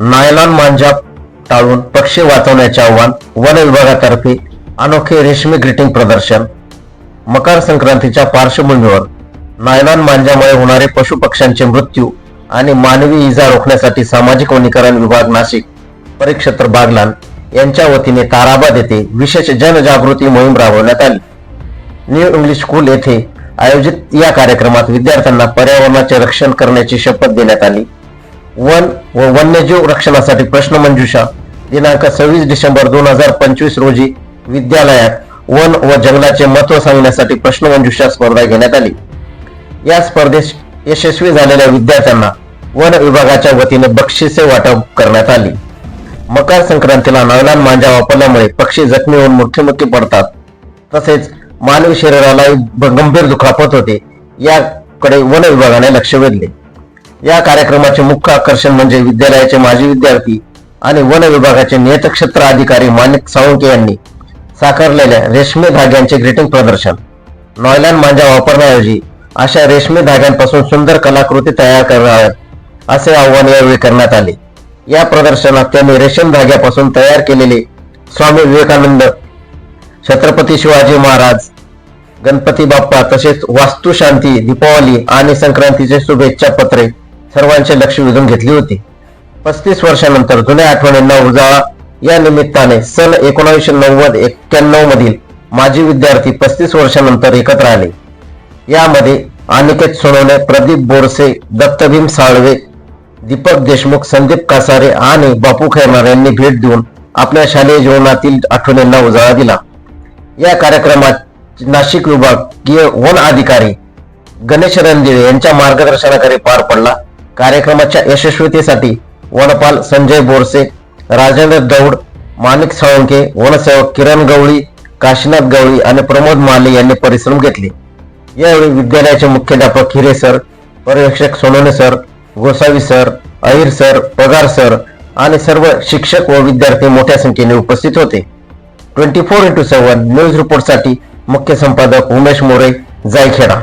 Nylon मांजा टाळून पक्षी वाचवण्याचे आव्हान वन विभागातर्फे अनोखे रेशमी ग्रीटिंग प्रदर्शन. मकर संक्रांतीच्या पार्श्वभूमीवर नायलॉन मांजामुळे होणारे पशु पक्ष्यांचे मृत्यू आणि मानवी इजा रोखण्यासाठी सामाजिक वनीकरण विभाग नाशिक परिक्षेत्र बागलान यांच्या वतीने ताराबाद येथे विशेष जनजागृती मोहीम राबवण्यात आली. न्यू इंग्लिश स्कूल येथे आयोजित या कार्यक्रमात विद्यार्थ्यांना पर्यावरणाचे रक्षण करण्याची शपथ देण्यात आली. वन व वन्यजीव रक्षणासाठी प्रश्नमंजुषा दिनांक सव्वीस डिसेंबर दोन हजार पंचवीस रोजी विद्यालयात वन व जंगलाचे महत्त्व सांगण्यासाठी प्रश्नमंजुषा स्पर्धा घेण्यात आली. या स्पर्धेत यशस्वी झालेल्या विद्यार्थ्यांना वन विभागाच्या वतीने बक्षिसे वाटप करण्यात आली. मकर संक्रांतीला नवलान मांजा वापरल्यामुळे पक्षी जखमी होऊन मृत्युमुखी पडतात. तसेच मानवी शरीरालाही गंभीर दुखापत होते. याकडे वन विभागाने लक्ष वेधले. या कार्यक्रमाचे मुख्य आकर्षण म्हणजे विद्यालयाचे माजी विद्यार्थी आणि वन विभागाचे नियतक्षेत्र अधिकारी माणिक साळुंके यांनी साकारलेल्या रेशमी धाग्यांचे ग्रीटिंग प्रदर्शन. नॉयलॅन मांजा वापरण्याऐवजी अशा रेशमी धाग्यांपासून सुंदर कलाकृती तयार कराव्यात असे आव्हान यावेळी करण्यात आले. या प्रदर्शनात त्यांनी रेशीम धाग्यापासून तयार केलेले स्वामी विवेकानंद छत्रपती शिवाजी महाराज गणपती बाप्पा तसेच वास्तुशांती दीपावली आणि संक्रांतीचे शुभेच्छा पत्रे सर्वांचे लक्ष वेधून घेतली होती. पस्तीस वर्षानंतर जुन्या आठवणींना उजाळा. या निमित्ताने सन एकोणीसशे नव्वद एक्क्याण्णव मधील माजी विद्यार्थी पस्तीस वर्षानंतर एकत्र आले. यामध्ये अनिकेत सोनवणे प्रदीप बोरसे दत्तभीम साळवे दीपक देशमुख संदीप कासारे आणि बापू खैरनार यांनी भेट देऊन आपल्या शालेय जीवनातील आठवणींना उजाळा दिला. या कार्यक्रमात नाशिक विभागीय वन अधिकारी गणेश रणदिवे यांच्या मार्गदर्शनाखाली पार पडला. कार्यक्रमाच्या यशस्वीतेसाठी वनपाल संजय बोरसे राजेंद्र दौड माणिक साळुंके वनसेवक किरण गवळी काशीनाथ गवळी आणि प्रमोद माले यांनी परिश्रम घेतले. यावेळी विद्यालयाचे मुख्याध्यापक हिरे सर पर्यवेक्षक Sonone sir Gosavi sir Ahire sir Pagar sir आणि सर्व शिक्षक व विद्यार्थी मोठ्या संख्येने उपस्थित होते. Twenty four into seven news रिपोर्टसाठी मुख्य संपादक उमेश मोरे जायखेडा.